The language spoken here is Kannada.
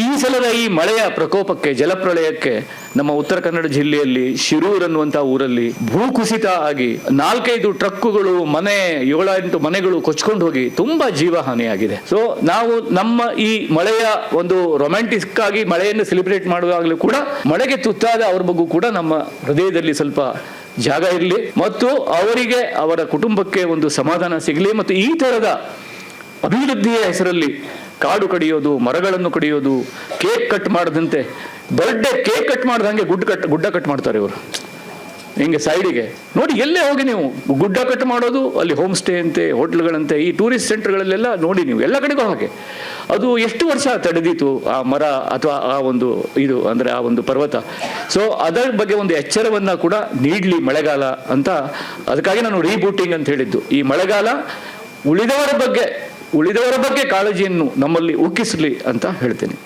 ಈ ಸಲದ ಈ ಮಳೆಯ ಪ್ರಕೋಪಕ್ಕೆ, ಜಲಪ್ರಳಯಕ್ಕೆ ನಮ್ಮ ಉತ್ತರ ಕನ್ನಡ ಜಿಲ್ಲೆಯಲ್ಲಿ ಶಿರೂರ್ ಅನ್ನುವಂತಹ ಊರಲ್ಲಿ ಭೂಕುಸಿತ ಆಗಿ ನಾಲ್ಕೈದು ಟ್ರಕ್ಕುಗಳು, ಮನೆ ಏಳೆಂಟು ಮನೆಗಳು ಕೊಚ್ಕೊಂಡು ಹೋಗಿ ತುಂಬಾ ಜೀವ ಹಾನಿಯಾಗಿದೆ ಸೊ ನಾವು ನಮ್ಮ ಈ ಮಳೆಯ ಒಂದು ರೊಮ್ಯಾಂಟಿಕ್ ಆಗಿ ಮಳೆಯನ್ನು ಸೆಲೆಬ್ರೇಟ್ ಮಾಡುವಾಗಲೂ ಕೂಡ ಮಳೆಗೆ ತುತ್ತಾದ ಅವ್ರ ಬಗ್ಗೆ ಕೂಡ ನಮ್ಮ ಹೃದಯದಲ್ಲಿ ಸ್ವಲ್ಪ ಜಾಗ ಇರಲಿ. ಮತ್ತು ಅವರಿಗೆ ಅವರ ಕುಟುಂಬಕ್ಕೆ ಒಂದು ಸಮಾಧಾನ ಸಿಗಲಿ. ಮತ್ತು ಈ ತರದ ಅಭಿವೃದ್ಧಿಯ ಹೆಸರಲ್ಲಿ ಕಾಡು ಕಡಿಯೋದು, ಮರಗಳನ್ನು ಕಡಿಯೋದು, ಕೇಕ್ ಕಟ್ ಮಾಡದಂತೆ ಬರ್ಡೇ ಕೇಕ್ ಕಟ್ ಮಾಡ್ದಂಗೆ ಗುಡ್ ಕಟ್, ಗುಡ್ಡ ಕಟ್ ಮಾಡ್ತಾರೆ ಇವರು. ಹಿಂಗೆ ಸೈಡಿಗೆ ನೋಡಿ, ಎಲ್ಲೇ ಹೋಗಿ ನೀವು ಗುಡ್ಡ ಕಟ್ ಮಾಡೋದು, ಅಲ್ಲಿ ಹೋಮ್ ಸ್ಟೇ ಅಂತೆ, ಹೋಟ್ಲ್ಗಳಂತೆ, ಈ ಟೂರಿಸ್ಟ್ ಸೆಂಟರ್ಗಳಲ್ಲೆಲ್ಲ ನೋಡಿ ನೀವು, ಎಲ್ಲ ಕಡೆಗೂ ಹಾಗೆ. ಅದು ಎಷ್ಟು ವರ್ಷ ತಡೆದಿತ್ತು ಆ ಮರ ಅಥವಾ ಆ ಒಂದು ಇದು ಅಂದರೆ ಆ ಒಂದು ಪರ್ವತ? ಸೊ ಅದರ ಬಗ್ಗೆ ಒಂದು ಎಚ್ಚರವನ್ನ ಕೂಡ ನೀಡಲಿ ಮಳೆಗಾಲ ಅಂತ. ಅದಕ್ಕಾಗಿ ನಾನು ರೀಬೂಟಿಂಗ್ ಅಂತ ಹೇಳಿದ್ದು. ಈ ಮಳೆಗಾಲ ಉಳಿದವರ ಬಗ್ಗೆ ಉಳಿದವರ ಬಗ್ಗೆ ಕಾಳಜಿಯನ್ನು ನಮ್ಮಲ್ಲಿ ಉಕ್ಕಿಸಲಿ ಅಂತ ಹೇಳ್ತೇನೆ.